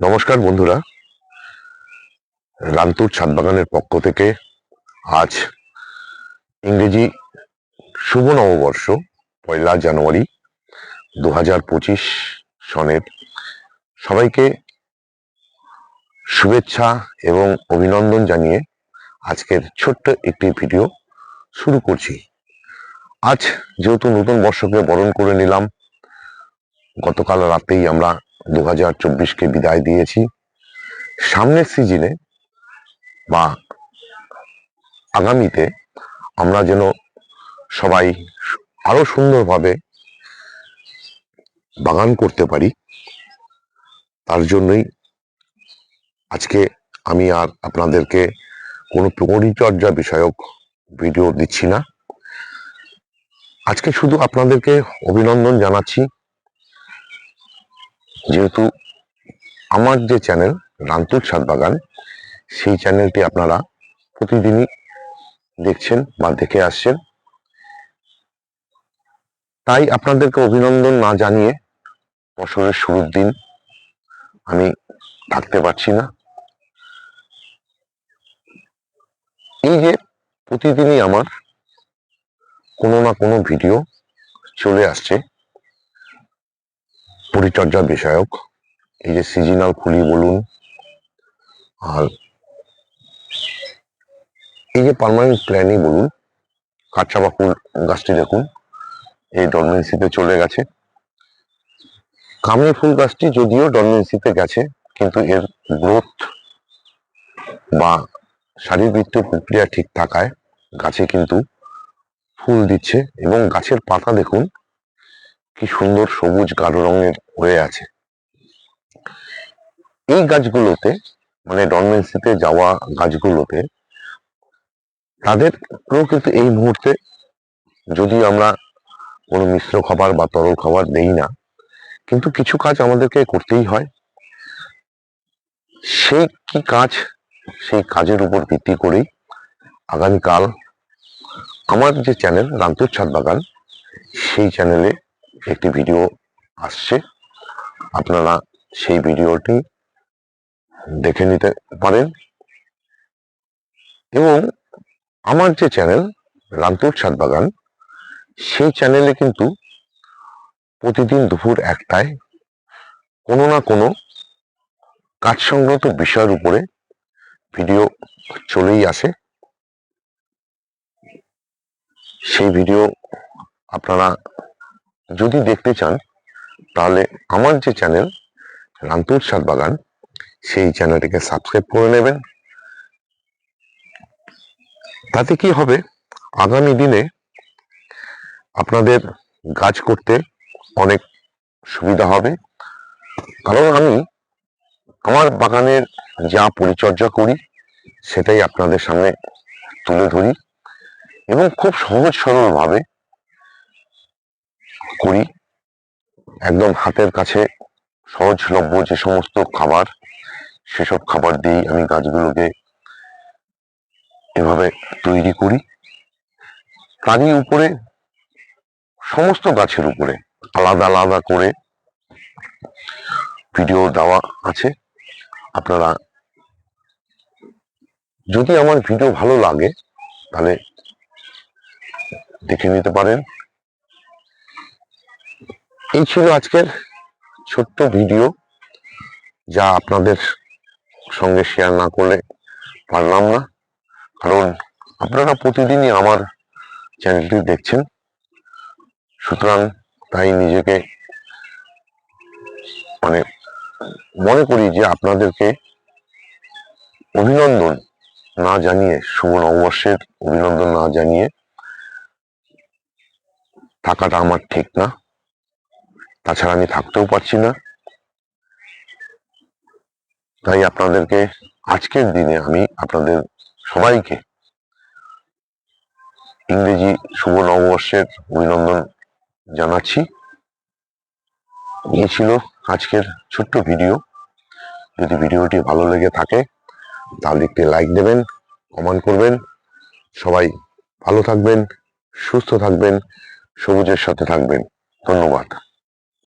নমস্কার বন্ধুরা। রামতুর ছাদ বাগানের পক্ষ থেকে আজ ইংরেজি শুভ নববর্ষ, পয়লা জানুয়ারি দু হাজার পঁচিশ সনের সবাইকে শুভেচ্ছা এবং অভিনন্দন জানিয়ে আজকের ছোট্ট একটি ভিডিও শুরু করছি। আজ যেহেতু নতুন বর্ষকে বরণ করে নিলাম, গতকাল রাতেই আমরা দু হাজার চব্বিশকে বিদায় দিয়েছি। সামনের সিজনে বা আগামীতে আমরা যেন সবাই আরও সুন্দরভাবে বাগান করতে পারি, তার জন্যই আজকে আমি আর আপনাদেরকে কোনো পরিচর্যা বিষয়ক ভিডিও দিচ্ছি না। আজকে শুধু আপনাদেরকে অভিনন্দন জানাচ্ছি। যেহেতু আমার যে চ্যানেল রান্তুর ছাদ বাগান সেই চ্যানেলটি আপনারা প্রতিদিনই দেখছেন বা দেখে আসছেন। তাই আপনাদেরকে অভিনন্দন না জানিয়ে বছরের শুরুর দিন আমি থাকতে পারছি না। এই যে প্রতিদিনই আমার কোনো না কোনো ভিডিও চলে আসছে। পরিচর্যা বিষয়ক, এই যে সিজনাল ফুলি বলুন, আর এই যে পার্মানেন্ট প্ল্যানই বলুন কাঁচাবা ফুল গাছটি দেখুন, এই ডরমেন্সিতে চলে গেছে। কামনি ফুল গাছটি যদিও ডরমেন্সিতে গেছে, কিন্তু এর গ্রোথ বা শারীরবৃত্তীয় প্রক্রিয়া ঠিক থাকায় গাছে কিন্তু ফুল দিচ্ছে এবং গাছের পাতা দেখুন কি সুন্দর সবুজ গাঢ় রঙের হয়ে আছে। এই গাছগুলোতে মানে ডরমেন্সিতে যাওয়া গাছগুলোতে তাদেরকেও কিন্তু এই মুহূর্তে যদি আমরা কোনো মিশ্র খাবার বা তরল খাবার দেই না, কিন্তু কিছু কাজ আমাদেরকে করতেই হয়। সেই কি কাজ? সেই কাজের উপর ভিত্তি করেই আগামীকাল আমার যে চ্যানেল রামতুর ছাদ বাগান, সেই চ্যানেলে একটি ভিডিও আসছে। আপনারা সেই ভিডিওটি দেখে নিতে পারেন। এবং আমার যে চ্যানেল রামপুর ছাদ সেই চ্যানেলে কিন্তু প্রতিদিন দুপুর একটায় কোনো না কোনো কাজ সংক্রান্ত বিষয়ের উপরে ভিডিও চলেই আসে। সেই ভিডিও আপনারা যদি দেখতে চান, তাহলে আমার যে চ্যানেল রামপুর ছাদ বাগান, সেই চ্যানেলটিকে সাবস্ক্রাইব করে নেবেন। তাতে কি হবে? আগামী দিনে আপনাদের গাছ করতে অনেক সুবিধা হবে। কারণ আমি আমার বাগানের যা পরিচর্যা করি, সেটাই আপনাদের সামনে তুলে ধরি এবং খুব সহজ সরলভাবে করি একদম হাতের কাছে সহজলভ্য যে সমস্ত খাবার, সেসব খাবার দিয়েই আমি গাছগুলোকে এভাবে তৈরি করি। তারই উপরে সমস্ত গাছের উপরে আলাদা আলাদা করে ভিডিও দেওয়া আছে। আপনারা যদি আমার ভিডিও ভালো লাগে, তাহলে দেখে নিতে পারেন। এই ছিল আজকের ছোট্ট ভিডিও যা আপনাদের সঙ্গে শেয়ার না করলে পারলাম না। কারণ আপনারা প্রতিদিনই আমার চ্যানেলটি দেখছেন। সুতরাং তাই নিজেকে মানে মনে করি যে আপনাদেরকে অভিনন্দন না জানিয়ে, শুভ নববর্ষের অভিনন্দন না জানিয়ে থাকাটা আমার ঠিক না। তাছাড়া আমি থাকতেও পারছি না। তাই আপনাদেরকে আজকের দিনে আমি আপনাদের সবাইকে ইংরেজি শুভ নববর্ষের অভিনন্দন জানাচ্ছি। এই ছিল আজকের ছোট্ট ভিডিও। যদি ভিডিওটি ভালো লেগে থাকে, তাহলে একটি লাইক দেবেন, কমেন্ট করবেন। সবাই ভালো থাকবেন, সুস্থ থাকবেন, সবুজের সাথে থাকবেন। ধন্যবাদ।